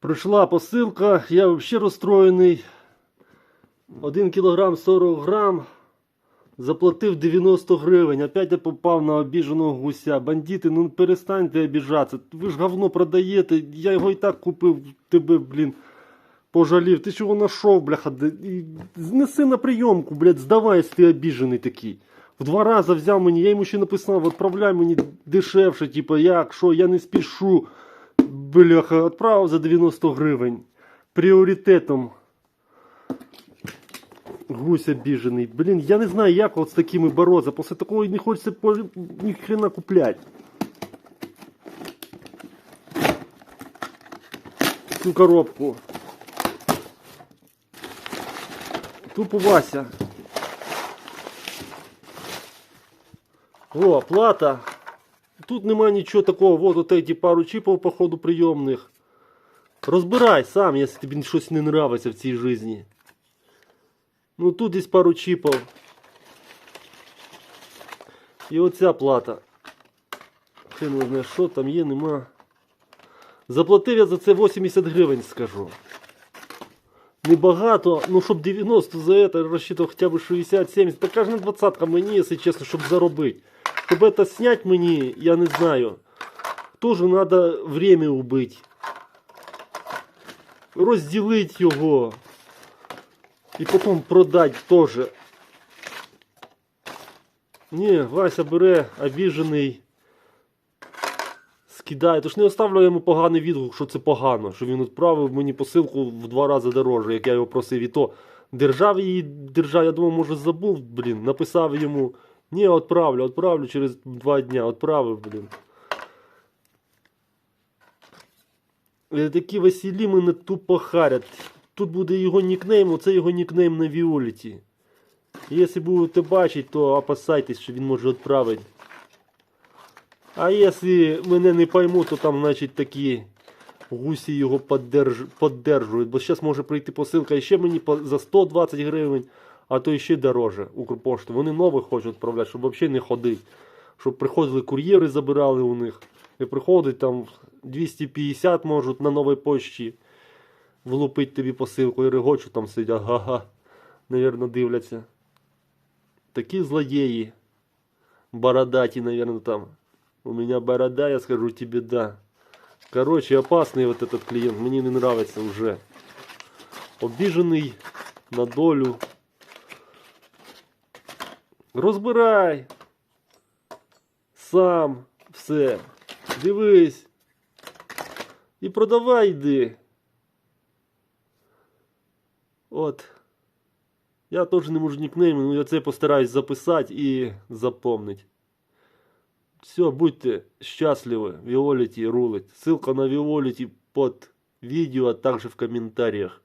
Прийшла посилка, я взагалі розстроєний. 1 кілограм 40 грам. Заплатив 90 гривень. Опять я попав на обіженого гуся. Бандити, ну перестаньте обіжатися. Ви ж говно продаєте. Я його і так купив, тебе, блін, пожалів. Ти чого знайшов, бляха? Знеси на прийомку, блядь, здавайся, ти обіжений такий. В два рази взяв мені, я йому ще написав, відправляй мені дешевше, типу, як, що, я не спішу. Бляха, відправив за 90 гривень. Пріоритетом. Гусь обіжений. Блін, я не знаю, як от з такими боротися. Після такого не хочеться ні хрена купляти. Цю коробку. Тупо Вася. О, плата. Тут нема нічого такого. Вот от эти пару чіпів, походу, прийомних. Розбирай сам, якщо тобі щось не нравиться в цій житті. Ну тут десь пару чіпів. І оця плата. Хрен не знає, що там є, нема. Заплатив я за це 80 гривень, скажу. Небагато, ну щоб 90 за это розчитував хоча б 60-70. Така ж не двадцатка мені, якщо чесно, щоб заробити. Щоб это снять мені, я не знаю. Тоже надо время убити. Розділити його. І потім продати теж. Ні, Вася бере обіжений. Скидає. Тож не оставлю йому поганий відгук, що це погано, що він відправив мені посилку в два рази дороже, як я його просив. І то держав її, держав, я думав, може забув, блін, написав йому. Ні, відправлю, відправлю через два дня, відправив, блін. Е, Такі веселі мене тупо харять. Тут буде його нікнейм, оце його нікнейм на Віоліті. Якщо будете бачити, то опасайтесь, що він може відправити. А якщо мене не пойму, то там, значить, такі гусі його поддерж... поддержують. Бо зараз може прийти посилка ще мені за 120 гривень, а то і ще дороже Укрпошту. Вони нових хочуть відправляти, щоб взагалі не ходити. Щоб приходили кур'єри, забирали у них. І приходить там 250 можуть на новій почті влупить тобі посилку і регочу там сидять. Ага. Навірно, дивляться. Такі злодеї. Бородаті, наверное, там. У меня борода, я скажу тебе да. Короче, опасный вот этот клиент. Мне не нравится уже. Обіжений на долю. Розбирай. Сам все. Дивись. І продавай йди. От. Я теж не можу нікнейм, ну я це постараюсь записати і запомнити. Все, будьте счастливы. Виолити рулить. Ссылка на Виолити под видео, а также в комментариях.